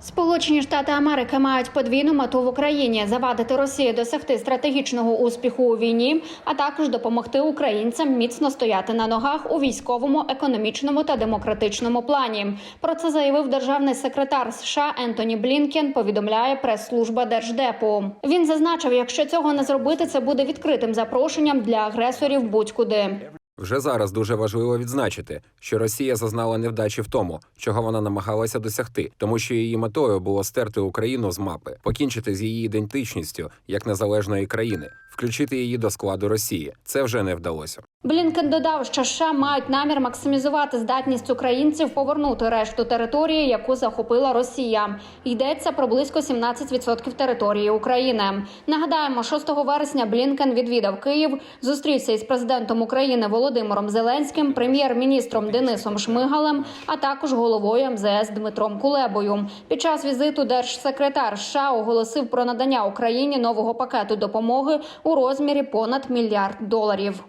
Сполучені Штати Америки мають подвійну мету в Україні завадити Росії досягти стратегічного успіху у війні, а також допомогти українцям міцно стояти на ногах у військовому, економічному та демократичному плані. Про це заявив державний секретар США Ентоні Блінкен. Повідомляє прес-служба держдепу. Він зазначив, якщо цього не зробити, це буде відкритим запрошенням для агресорів будь-куди. Вже зараз дуже важливо відзначити, що Росія зазнала невдачі в тому, чого вона намагалася досягти, тому що її метою було стерти Україну з мапи, покінчити з її ідентичністю як незалежної країни, включити її до складу Росії. Це вже не вдалося. Блінкен додав, що США мають намір максимізувати здатність українців повернути решту території, яку захопила Росія. Йдеться про близько 17% території України. Нагадаємо, 6 вересня Блінкен відвідав Київ, зустрівся із президентом України Володимиром Зеленським, прем'єр-міністром Денисом Шмигалем, а також головою МЗС Дмитром Кулебою. Під час візиту держсекретар США оголосив про надання Україні нового пакету допомоги у розмірі понад мільярд доларів.